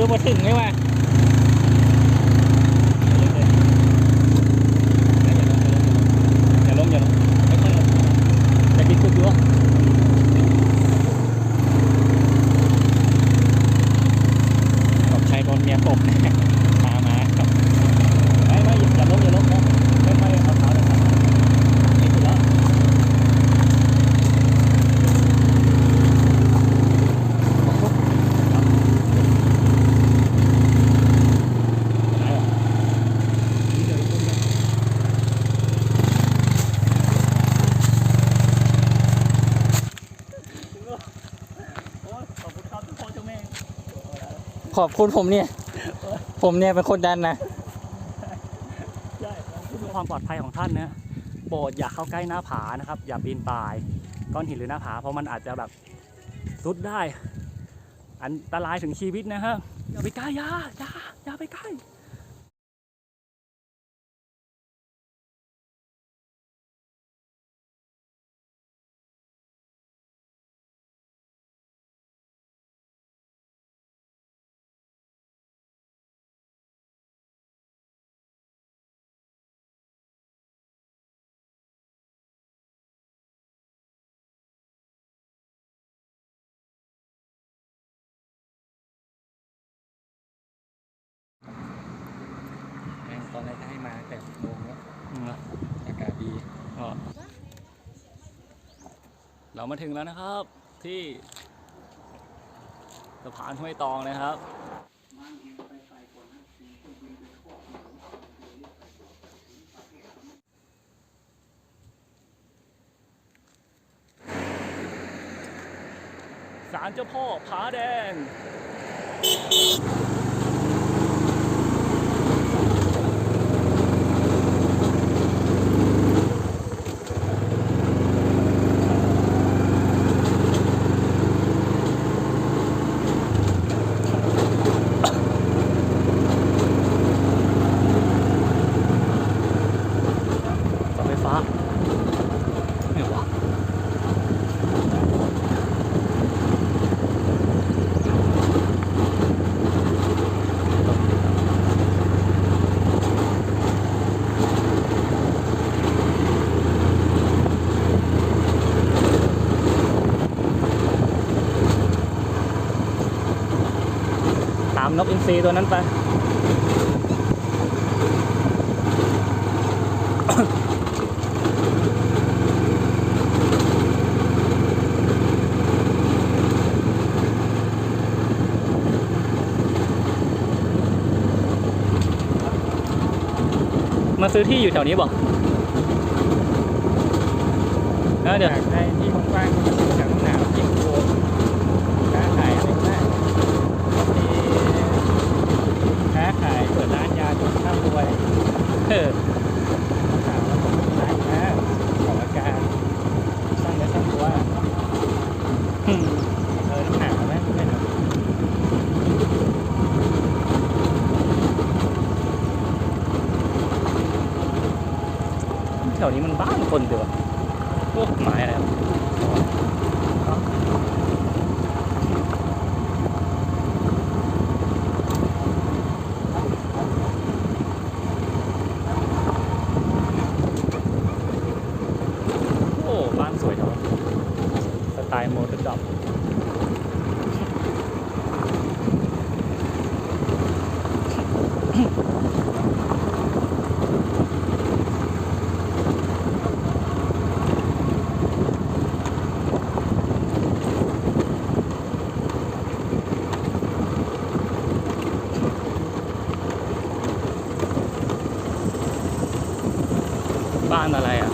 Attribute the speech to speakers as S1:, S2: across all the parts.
S1: อมาถึงไหมวะอย่าล้มอย่าล้มไม่ค่อยล้มจะกินคุกอยู่วะกับชายโดนเมียตบนะตามมาครับไม่ไม่อย่าล้มอย่าล้มนะไม่ไม่เอาเท้าเลยครับนี่คือแล้ว
S2: ขอบคุณครับทุกคนเจ้าแม่
S1: ขอบ คุณผมเนี่ย ผมเนี่ยเป็นคนดันนะ
S2: ใช่เพื่อความปลอดภัยของท่านนะโปรดอย่าเข้าใกล้หน้าผานะครับ อย่าปีนป่ายก้อนหินหรือหน้าผาเพราะมันอาจจะแบบสุดได้ อันตรายถึงชีวิตนะฮะอย่าไปใกล้ย่าอย่าอย่าไปใกล้
S1: แม่งตอนแรกจะให้มาแต่โมงแล้วอากาศดี
S2: อ๋อเรา มาถึงแล้วนะครับ ที่สะพานห้วยตองนะครับศาลเจ้าพ่อผาแดง เสาไฟฟ้าไหนวะตาม นกอินทรีตัวนั้นไป มาซื้อที่อยู่แถวนี้บอกแล้วเดี๋ยว
S1: อยากได้ที่กว้างๆที่มันหนาวหนาวๆกินโคมค้าขายอะไรก็ได้ที่ค้าขายเปิดร้านยาจนข้ามรวย
S2: เออ
S1: ข่าวแล้วผมร้านค้าของอาการสร้างเนื้อสร้างตัว
S2: อืม
S1: เออน้ำหนาวไหมไม่หนาว
S2: แถวนี้มันบ้านคนเดียวอะพวกไม้อะไรวะโอ้ บ้านสวยจังวะสไตล์โมเดิร์นดอปบ้านอะไรอะ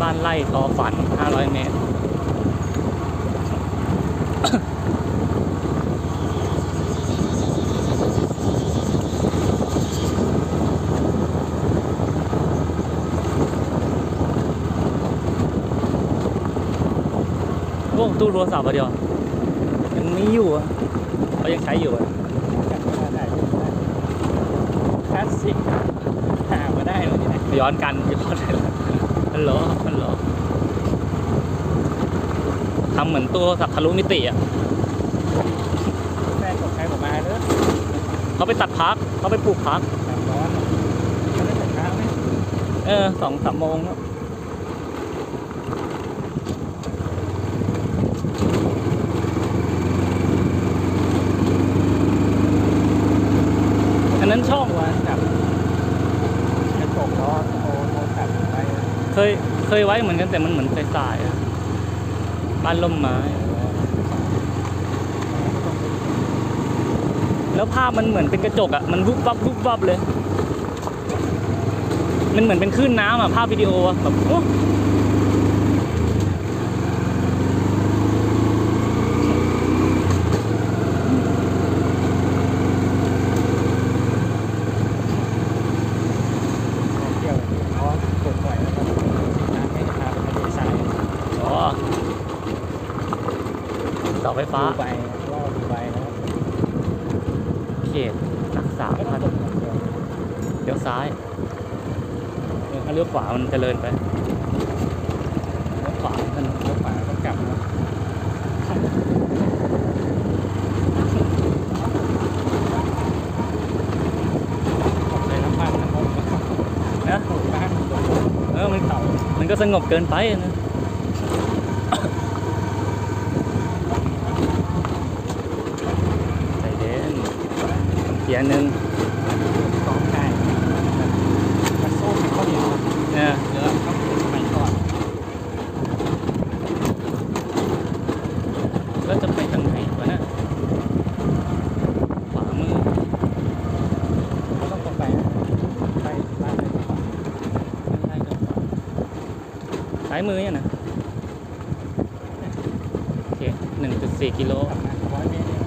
S2: บ้านไร่ทอฝัน 500 เมตร พ วกตู้โทรศัพท์อะเดียวยังมีอยู่อะเขายังใช้อยู่อะ
S1: จากเวลาไหนคลาสสิกหามาได้เลยที่ไหน
S2: ย้อนกันย้อนเลยฮัลโหลฮัลโหล ทำเหมือนตู้โทรศัพท์ทะลุมิติอะ
S1: แฟนผมใช้ผมมาแล้ว
S2: ไปตัดพักเขาไปปลูกพัก
S1: สามร้อนไม่ได้แต่เช้าไหม
S2: เออสองสามโมงแล้วอันนั้นช่อง
S1: วันจับกระจกล้อโทรโทรศัพท์ไป
S2: เคยเคยไว้เหมือนกันแต่มันเหมือนสายๆอะ บ้านล่มไม้ แล้วภาพมันเหมือนเป็นกระจกอะ มันวุบวับวุบวับเลย มันเหมือนเป็นคลื่นน้ำอะ ภาพวิดีโออะแบบโอ้
S1: เที่ยวเขาปลดปล่อยแล้วก็สิ่งนั้นให้พาไปทะเลทราย
S2: อ๋อเสาไฟฟ้า
S1: ดูใบว่าดูใบแล้ว
S2: เขตรักษา
S1: ก็ต้อ
S2: พั
S1: ง
S2: น
S1: ต
S2: ธุ์
S1: รงอย่างเดียว
S2: เลี้ยวซ้ายเออถ้าเลี้ยวขวามันเจริญไปเลี้ยวขวามัน
S1: เลี้ยวขวาต้องกลับนะในน้ำมันนะผม
S2: นะ
S1: ปลูกบ้านปลูก
S2: เออมันมัน ก็สงบเกินไปนะใจเย็นเกียร์หนึ่ง
S1: สองไก่มันสู้มันข้าวเหนียว
S2: เนี่ย
S1: เนื้อต้องเป็นสมัยก่อน
S2: แล้วจะไปทางไหนวะเนะขวามือ
S1: ก็ต้องตรงไปนะไปบ้านเลย
S2: ไม่ใช่ก็ขวาซ้ายมือเนี่ยนะโอเคหนึ่งจุดสี่กิโล
S1: ขับมาร้อยเมตรเอง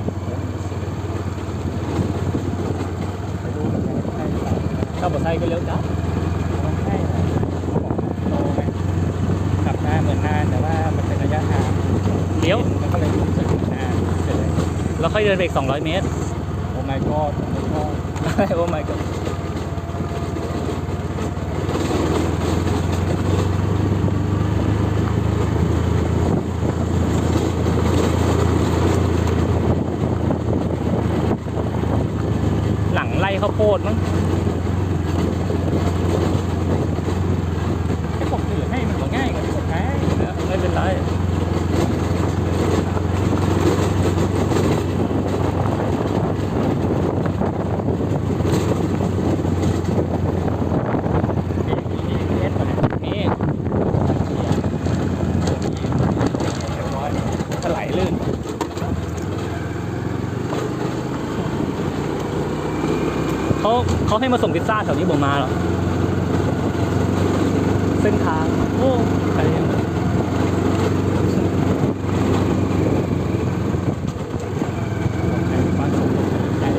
S1: ไปดูกันเลยใช่หรือเปล่า
S2: ถ้าบอไซค์ก็เร็วจ้ะ
S1: มันใช่เหรอเขาบอกโตไหมขับได้เหมือนนานแต่ว่ามันเป็นระยะทาง
S2: เลี้ยว
S1: มันก็เลยรู้สึกนานเฉย
S2: แล้วค่อยเดินไปอีก 200 เมตร
S1: โอ้ my god โอ้ my god
S2: โอ้ my god หลังไล่ข้าวโพดมั้ง
S1: ไอ้ผมถือให้มันก็ง่ายกว่าที่ผมใช้
S2: ไม่เป็นไร
S1: มีมีมีเอสป่ะเนี่ย
S2: นี่
S1: เสียเดี๋ยวมีเรียบร้อย
S2: ถลายลื่น เขาให้มาส่งพิซซ่าแถวนี้ผมมาเหรอเส้นทางโอ้ใครยัง
S1: บ้านผมใหญ่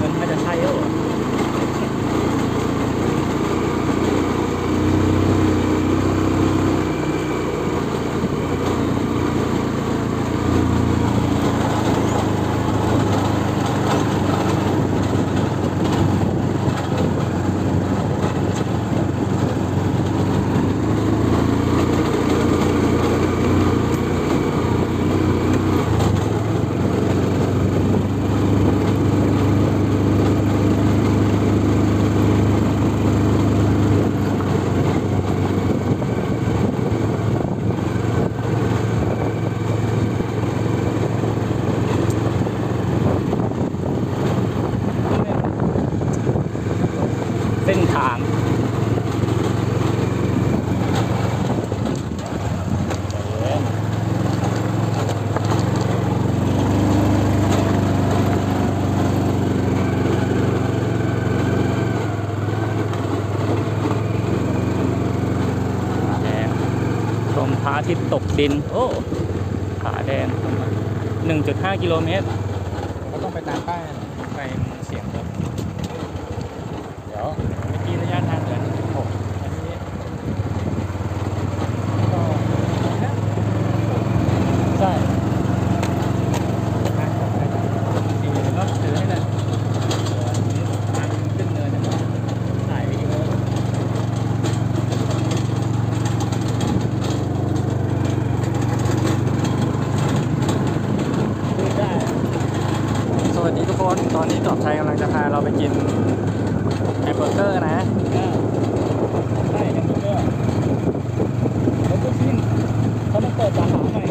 S2: มันน่าจะใช่แล้วเหรอ เส้นทาง ชมพระอาทิตย์ตกดิน โอ้ผาแดงหนึ่งจุดห้ากิโลเมตร
S1: ก็ต้องไปตามป้ายไปเสียงรถเดี๋ยวเมื่อกี้ระยะทางเหลือ1.6อันนี้ก็นะ
S2: ใช่
S1: ทางของใครสี่ก็ถือให้เลยทางขึ้นเนินเนี่ยถ่ายวิดีโอดูได้
S2: สวัสดีทุกคน ตอนนี้ก
S1: อบชัยกำลังจะพา เราไปกินแฮมเบอร์เกอร์นะ
S2: ใช่แฮมเบอร์เกอร์รถตู้ชิ้นเขาต้องเปิดสาขาใหม่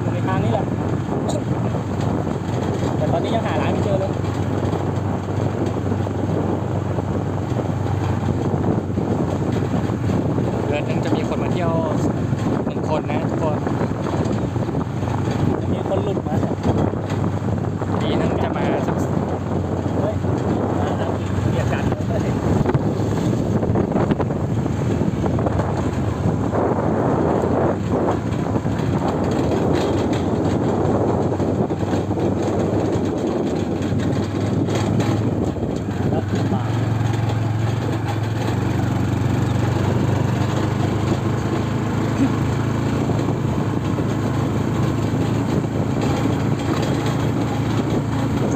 S2: อยู่ในทางนี้แหละ แต่ตอนนี้ยังหาร้านไม่เจอเลย
S1: เดือนหนึงจะมีคนมาเที่ยวหนึ่งคนนะทุกคน
S2: จะมีคนหลุดมา
S1: ปีนึงจะมาสัก
S2: เฮ้ยมาแล้วเบียดกันเฮ้ยแล้วลำบาก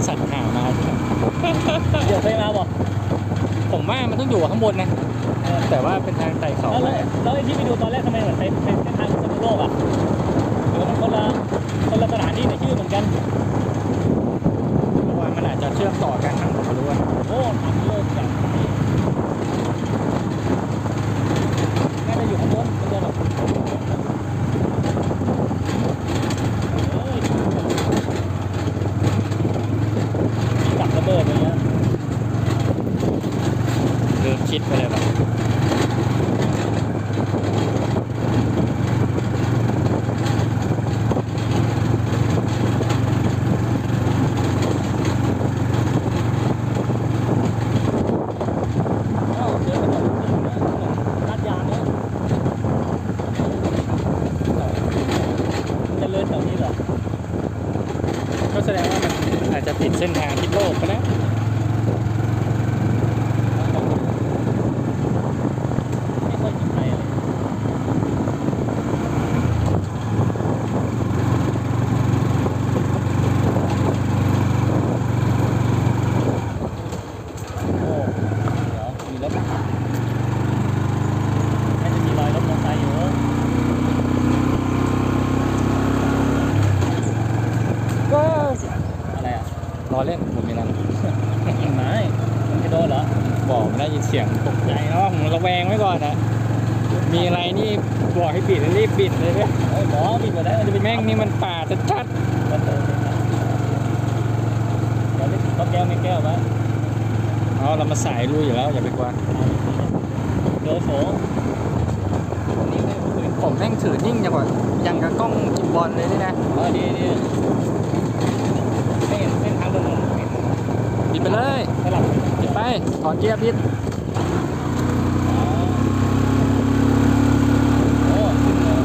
S1: สัตว์หามา
S2: เดี๋ยวไปมาบอก
S1: ผมว่ามันต้ องอยู่ข้างบนนะแต่ว่าเป็นทางไต่เขา
S2: แล้ว
S1: ไป
S2: แล้วแล้วไอ้ที่ไปดูตอนแรกทำไมเหมือนเป็นเป็นเส้นทางพิษณุโลกอะหรือว่ามันคนละคนละสถานที่ในชื่อเหมือนกัน
S1: เพราะว่ามันอาจจะเชื่อมต่อกันทั้งหมดไม่รู้ว่า
S2: โอ้ทางเลิกจากนี้น่าจะอยู่ข้างบนข้างบนแบบเอ้ยมีกับระเบิดอะไรเงี้ย
S1: ลืมคิดไปเลยแบบ
S2: อ้าวเจอถนนลาดยางเนี่ยจะเลยแถวนี้เหรอ
S1: ก็แสดงว่ามันอาจจะผิดเส้นทางทิศโลกก็ได้
S2: ไม่ค่อยมีใครเลยโอ้เดี๋ยวมีรถน่าจะมีรอยรถมอเตอร์ไซค์อยู่
S1: ก็
S2: อะไรอะ
S1: รอเล่นผมมีอะไร
S2: ยิงไม้มันจะโดนเหรอ
S1: บอกไม่ได้ยินเสียงตกใจเนาะผมระ แวงไว้ก่อนนะมีอะไรนี่บอกให้ปิดแล้วรีบปิดเลยเนี่ย
S2: โอ้ยหมอบิดหมดแล้วมันจะเป็น
S1: แม่งนี่มันป่าชัด
S2: มันเดินเลยนะเดี๋ยวได้ติดข้าวแก้วไม่แก้วไว้
S1: ๆเอาเรามาสายลุยอยู่แล้วอย่าไปกลัว
S2: เจอโฉนี่ไม่คุย
S1: ผมแม่งถือนิ่งอย่างกว่ายังกับกล้องกินบอลเลยนี่นะ
S2: เออดีดีไม่เห็นเส้นทางถนนเห็น
S1: ปิดไปเลย
S2: สลับ
S1: ปิดไปถอนเกียร์ปิด
S2: อ๋อโอ้ขึ้นเลย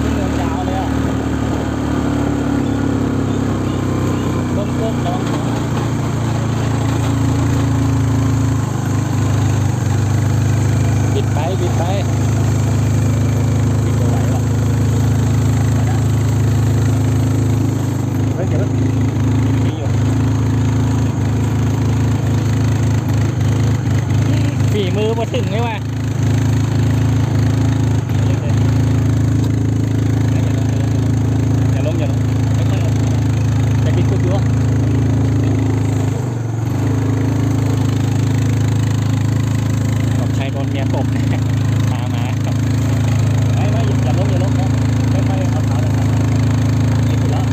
S2: ขึ้นเรือยาวเลยอะก้มก้มๆลอง
S1: ปิดไปปิดไป
S2: ปิดตัวไหวป่ะไปนะเฮ้ยเดี๋ยวมีอยู่
S1: ฝีมือมา ถึงไหมวะ
S2: เล่นเลยอย่าล้มอย่าล้มอย่าล้มค่อยๆล้มอย่าปิดกุดอยู่วะ
S1: บอกชายโดนเมียตบนะพามาครับ
S2: ไม่ไม่อย่าล้มอย่าล้มนะค่อยๆเอาขาลงมานี่สุดแล้ว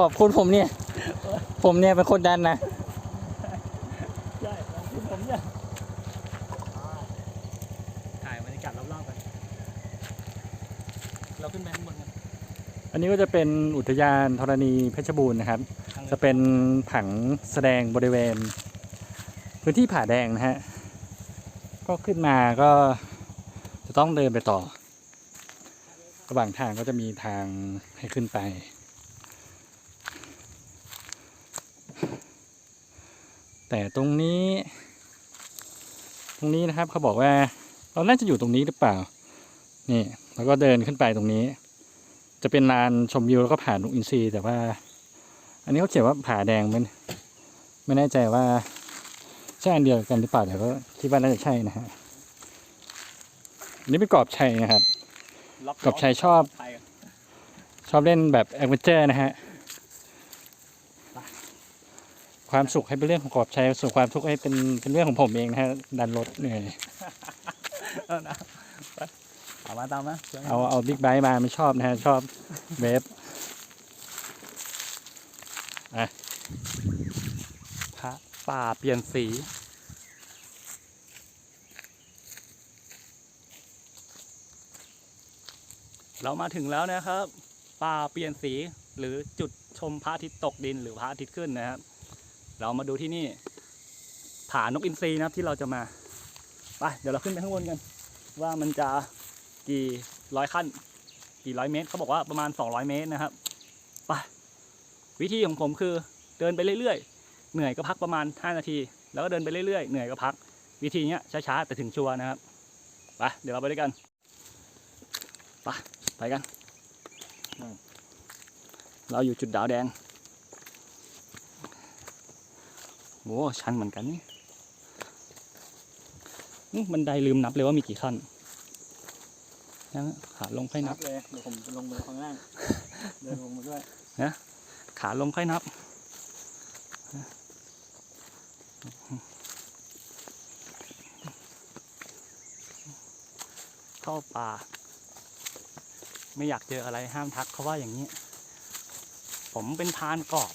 S1: ขอบคุณผมเนี่ย ผมเนี่ยเป็นคนดันนะ
S2: ใช่ลองขึ้นผมเนี่ยถ่ายบรรยากาศรอบๆกันเราขึ้นไปข้างบนกัน
S1: อันนี้ก็จะเป็นอุทยานธรณีเพชรบูรณ์นะครับ
S2: ทาง
S1: จะเป็นผังแสดงบริเวณ พื้นที่ผาแดงนะฮะ ก็ขึ้นมาก็จะต้องเดินไปต่อ ระหว่างทางก็จะมีทางให้ขึ้นไป แต่ตรงนี้ ตรงนี้นะครับเขาบอกว่าเราน่าจะอยู่ตรงนี้หรือเปล่า นี่แล้วก็เดินขึ้นไปตรงนี้ จะเป็นลานชมวิวแล้วก็ผ่านนกอินทรีแต่ว่า อันนี้เขาเขียนว่าผาแดงมันไม่แน่ใจว่าใช่อันเดียวกันหรือเปล่าแต่ก็คิดว่าน่าจะใช่นะฮะอันนี้เป็นกรอบชัยนะครับ
S2: ล็อก
S1: กับชายชอบ
S2: ไปกัน
S1: ชอบเล่นแบบแอดเวนเจอร์นะฮะ ความสุขให้เป็นเรื่องของกรอบชัยส่วนความทุกข์ให้เป็นเป็นเรื่องของผมเองนะฮะดันรถเหนื่อย
S2: เอานะไปเอามาตามนะดี๋ยว
S1: เอาเอาบิ๊กไบค์มาไม่ชอบนะฮะชอบเวฟ
S2: พระป่าเปลี่ยนสีเรามาถึงแล้วนะครับ ป่าเปลี่ยนสีหรือจุดชมพระอาทิตย์ตกดินหรือพระอาทิตย์ขึ้นนะครับ เรามาดูที่นี่ผานกอินทรีนะครับที่เราจะมาไปเดี๋ยวเราขึ้นไปข้างบนกัน ว่ามันจะกี่ร้อยขั้น กี่ร้อยเมตรเขาบอกว่าประมาณ 200 เมตรนะครับไปวิธีของผมคือเดินไปเรื่อยๆ เหนื่อยก็พักประมาณ 5 นาที แล้วก็เดินไปเรื่อยๆ เหนื่อยก็พัก วิธีเนี้ยช้าๆแต่ถึงชัวร์นะครับไปเดี๋ยวเราไปด้วยกันไปไปกัน เราอยู่จุดดาวแดงโอ้ชันเหมือนกันนี่อื้อบันไดลืมนับเลยว่ามีกี่ขั้นนะขาลงค่อยนับ
S1: เลยเดี๋ยวผมลงมือข้างล่างเดินลงมาด้วย
S2: ขาลงค่อยนับเข้าป่า ไม่อยากเจออะไรห้ามทักเขาว่าอย่างนี้ ผมเป็นพรานกอบ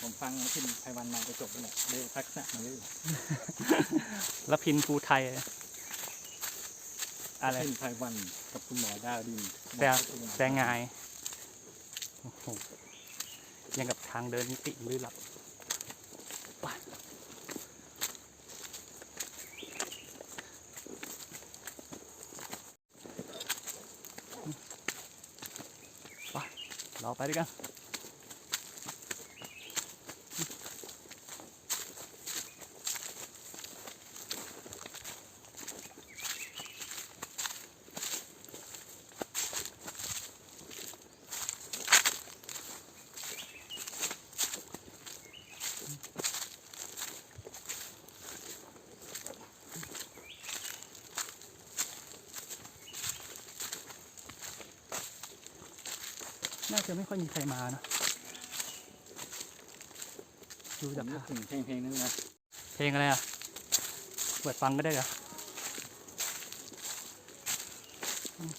S1: ผมฟังพินไพวันมาจะจบไปแหละเลยทักษะมาเลย
S2: และพินภูไทย อะไร
S1: พินไพวันกับคุณหมอดาวดิน
S2: แต่แต่งายโอ้โหยังกับทางเดินมิติลึกลับไปไปเราไปด้วยกัน น่าจะไม่ค่อยมีใครมานะดู
S1: ผ
S2: จาก
S1: มนึ
S2: ทากง
S1: ถึงเพลงเพลงนึงนะ
S2: เพลงอะไรอะเปิดฟังก็ได้เหรออืม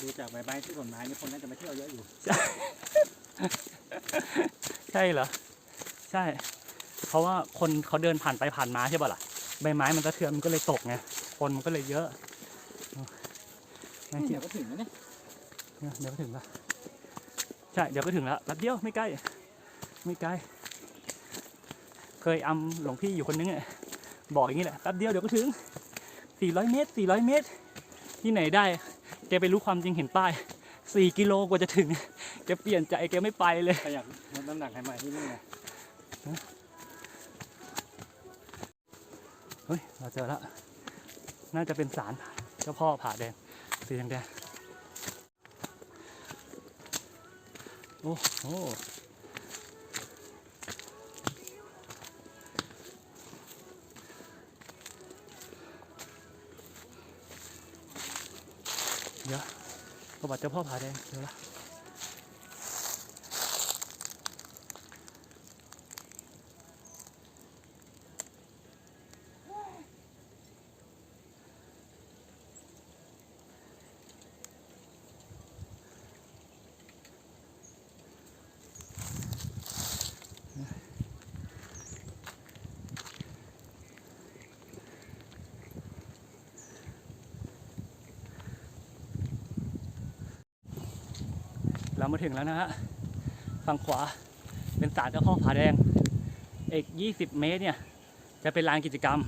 S1: ดูจากใบ ไม้ที่ต้นไม้นี่คนน่าจะมาเที่ยวเยอะอยู่
S2: ใช่เหรอ ใช่ เพราะว่าคนเขาเดินผ่านไปผ่านมาใช่ป่ะล่ะ ใบไม้มันสะเทือนมันก็เลยตกไง คนมันก็เลยเยอะน่าเที่
S1: เดี๋
S2: ย
S1: ยววก็ถึงแล้วเนี่ย
S2: เนี่ย เดี๋ยวก็ถึงละใช่ เดี๋ยวก็ถึงแล้วแป๊บเดียวไม่ใกล้ ไม่ไกลเคยอำหลวงพี่อยู่คนนึงอะบอกอย่างนี้แหละแป๊บเดียวเดี๋ยวก็ถึง 400 เมตร 400 เมตร ที่ไหนได้ แกไปรู้ความจริงเห็นป้าย 4กิโลกว่าจะถึงแกเปลี่ยนใจแกไม่ไปเลย
S1: ใครอยากลดน้ำหนักให้มาที่นี่นะ
S2: เฮ้ยเราเจอแล้วน่าจะเป็นศาลเจ้าพ่อผาแดงสีแดงๆโอ้โห ประวัติเจ้าพ่อผาแดงเดี๋ยวละ เรามาถึงแล้วนะฮะฝั่งขวาเป็นศาลเจ้าพ่อผาแดงอีก20 เมตรเนี่ย จะเป็นลานกิจกรรม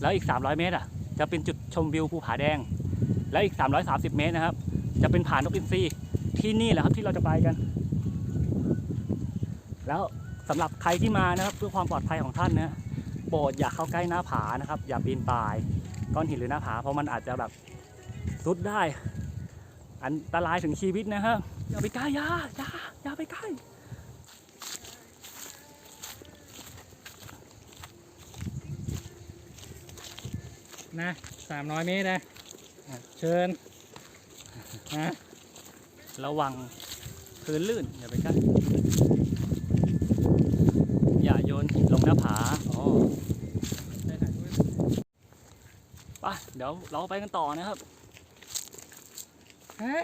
S2: แล้วอีก 300 เมตรอะ จะเป็นจุดชมวิวภูผาแดง แล้วอีก 330 เมตรนะครับ จะเป็นผานกอินทรีที่นี่แหละครับที่เราจะไปกัน แล้วสำหรับใครที่มานะครับเพื่อความปลอดภัยของท่านนะโปรดอย่าเข้าใกล้หน้าผานะครับ อย่าปีนป่ายก้อนหินหรือหน้าผาเพราะมันอาจจะแบบสุดได้ อันตรายถึงชีวิตนะครับอย่าไปใกล้อย่าอย่าอย่าไปใกล้
S1: นะสามร้อยเมตรนะเชิญนะ
S2: ระวังพื้นลื่นอย่าไปใกล้อย่าโยนหินลงหน้าผาอ๋อ
S1: ได้ถ่ายรูป
S2: ไปเดี๋ยวเราไปกันต่อนะครับ
S1: ฮะ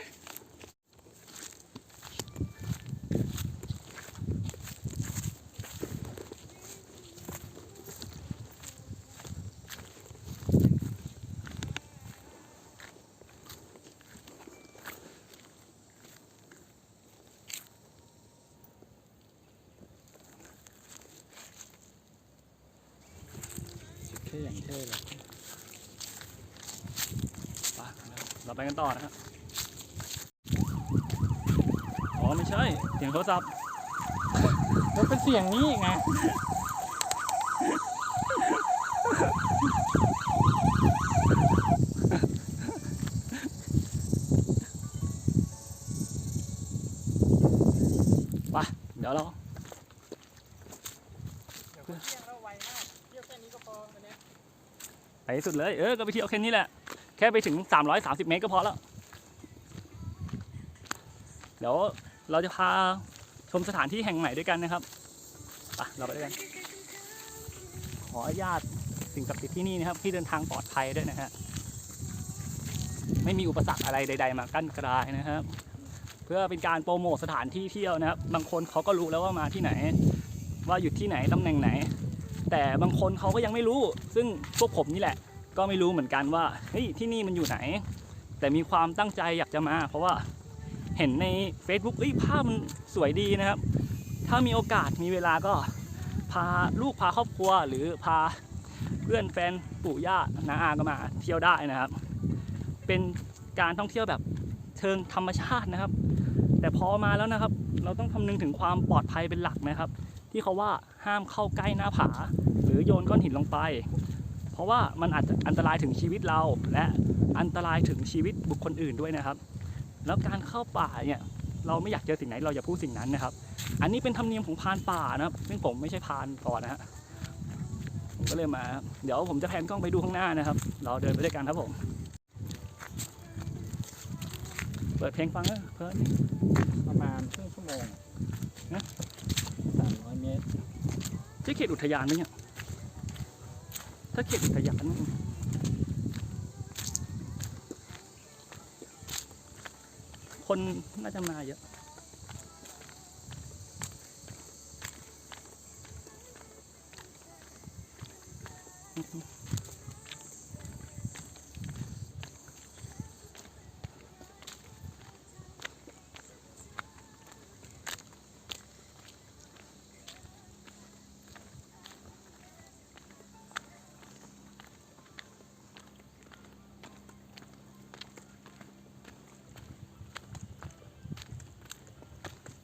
S1: เท่อย่างเท่เลย
S2: ไปเราไปกันต่อนะครับ อ๋อ ไม่ใช่ เสียงโทรศัพท์
S1: มันเป็นเสียงนี้ไง
S2: ไป เดี๋ยวเรา
S1: เดี๋ยวเที่ยงแล้วไวมากเที่ยวแค่นี้ก็พอวันนี้
S2: ไปให้สุดเลย เออ ก็ไปเที่ยวแค่นี้แหละ แค่ไปถึง 330 เมตรก็พอแล้ว เดี๋ยว เราจะพาชมสถานที่แห่งใหม่ด้วยกันนะครับไปเราไปด้วยกัน ขออนุญาตสิ่งศักดิ์สิทธิ์ที่นี่นะครับ ที่เดินทางปลอดภัยด้วยนะฮะไม่มีอุปสรรคอะไรใด ๆ มากั้นกลายนะครับ เพื่อเป็นการโปรโมทสถานที่เที่ยวนะครับ บางคนเขาก็รู้แล้วว่ามาที่ไหน ว่าอยู่ที่ไหนตำแหน่งไหน แต่บางคนเขาก็ยังไม่รู้ ซึ่งพวกผมนี่แหละ ก็ไม่รู้เหมือนกันว่าเฮ้ยที่นี่มันอยู่ไหน แต่มีความตั้งใจอยากจะมา เพราะว่า เห็นใน Facebook เอ้ยภาพมันสวยดีนะครับ ถ้ามีโอกาสมีเวลาก็พาลูกพาครอบครัว หรือพาเพื่อนแฟนปู่ย่าน้าอาก็มาเที่ยวได้นะครับ เป็นการท่องเที่ยวแบบเชิงธรรมชาตินะครับ แต่พอมาแล้วนะครับ เราต้องคำนึงถึงความปลอดภัยเป็นหลักนะครับ ที่เขาว่าห้ามเข้าใกล้หน้าผา หรือโยนก้อนหินลงไป เพราะว่ามันอาจจะอันตรายถึงชีวิตเราและอันตรายถึงชีวิตบุคคลอื่นด้วยนะครับ แล้วการเข้าป่าเนี่ยเราไม่อยากเจอสิ่งไหนเราอย่าพูดสิ่งนั้นนะครับ อันนี้เป็นธรรมเนียมของพรานป่านะครับซึ่งผมไม่ใช่พรานก่อนนะฮะผมก็เลยมาครับเดี๋ยวผมจะแพนกล้องไปดูข้างหน้านะครับ เราเดินไปด้วยกันครับผม เปิดเพลงฟังนะเพื่อน
S1: ประมาณครึ่งชั่วโมง
S2: นะ
S1: สามร้อยเมตร
S2: ใช่เขตอุทยานไหมเนี่ยถ้าเขตอุทยาน คนน่าจะมาเยอะ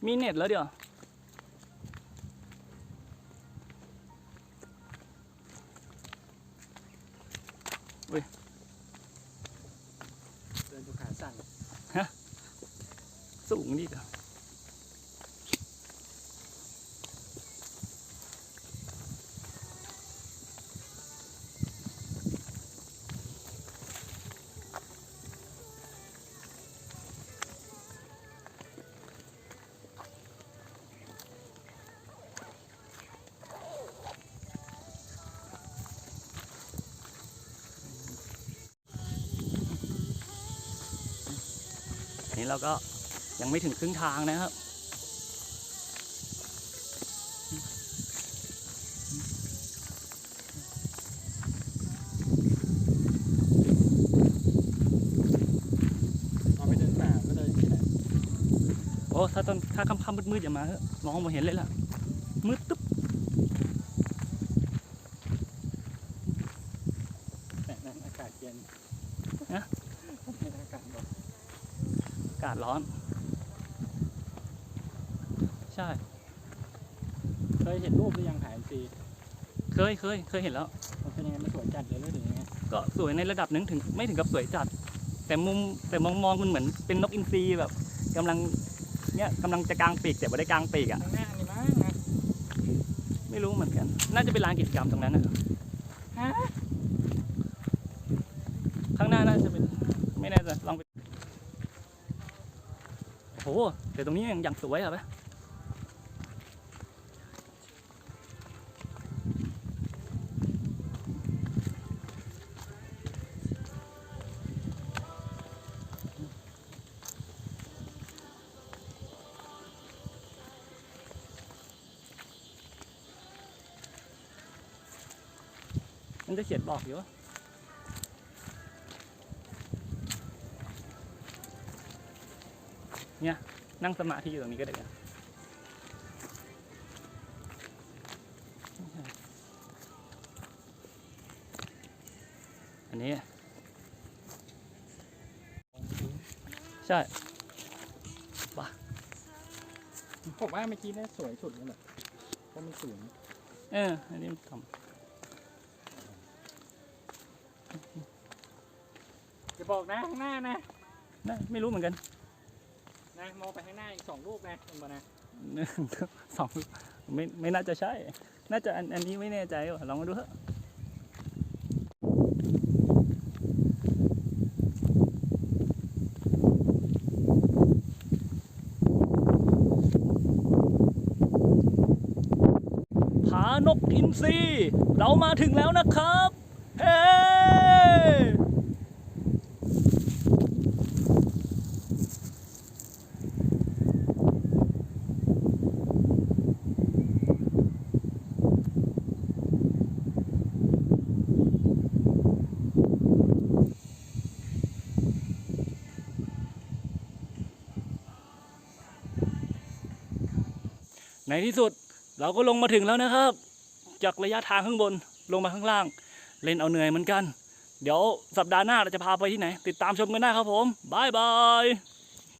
S2: มีเน็ตแล้วเดี๋ยว
S1: เดินดูขาสั่น
S2: สูงนี่ก็นี้ เราก็ยังไม่ถึงครึ่งทางนะครับ
S1: เราไปเดินป่าก็เดินที่ไหน
S2: โอ้ถ้าตอนถ้าค่ำๆมืดๆอย่ามาเถอะมองไม่เห็นเลยล่ะ มืดตึ๊บ
S1: แต่นั้นอากาศเย็น
S2: นะ
S1: เป็นอากาศร้อน
S2: อากาศ ร้อน ใช่
S1: เคยเห็นรูปหรือยังหายซี
S2: เคยเคยเคยเห็นแล้ว
S1: มันเป็นยังไงมันสวยจัดเลยหรือยังไง
S2: ก็สวยในระดับหนึ่งถึงไม่ถึงกับสวยจัด แต่มุมแต่มองมองมันเหมือนเป็นนกอินทรีแบบกำลังเนี่ยกำลังจะกางปีกแต่ไม่ได้กางปีกอะ
S1: ข้างหน้านี่มั้งนะ
S2: ไม่รู้เหมือนกัน น่าจะเป็นลานกิจกรรมตรงนั้นนะ
S1: ฮะ
S2: ข้างหน้าน่าจะเป็นไม่แน่ใจลองไปโอ้โห แต่ตรงนี้ยังย่างสวยอะปะมันจะเขียนบอกอยู่ว่านั่ย งสมาธิอยู่ตรงนี้ก็ได้นะอันนี้ ใช่
S1: ผมว่าเมื่อกี้เนี่ยสวยสุดแล้วแหละเพราะมันสูง
S2: เออ อันนี้ท
S1: จะบอกนะข้างหน้านะำ
S2: น่าไม่รู้เหมือนกัน
S1: นะมองไปข้างหน้าอีกสองลูกนะลงมานะ
S2: หนึ่งสองไม่ไม่น่าจะใช่ น่าจะอันอันนี้ไม่แน่ใจว่ะลองมาดูเถอะผานกอินทรีเรามาถึงแล้วนะครับ เฮ้ ที่สุด เราก็ลงมาถึงแล้วนะครับ จากระยะทางข้างบนลงมาข้างล่าง เล่นเอาเหนื่อยเหมือนกัน เดี๋ยวสัปดาห์หน้าเราจะพาไปที่ไหน ติดตามชมกันได้ครับผมบายบาย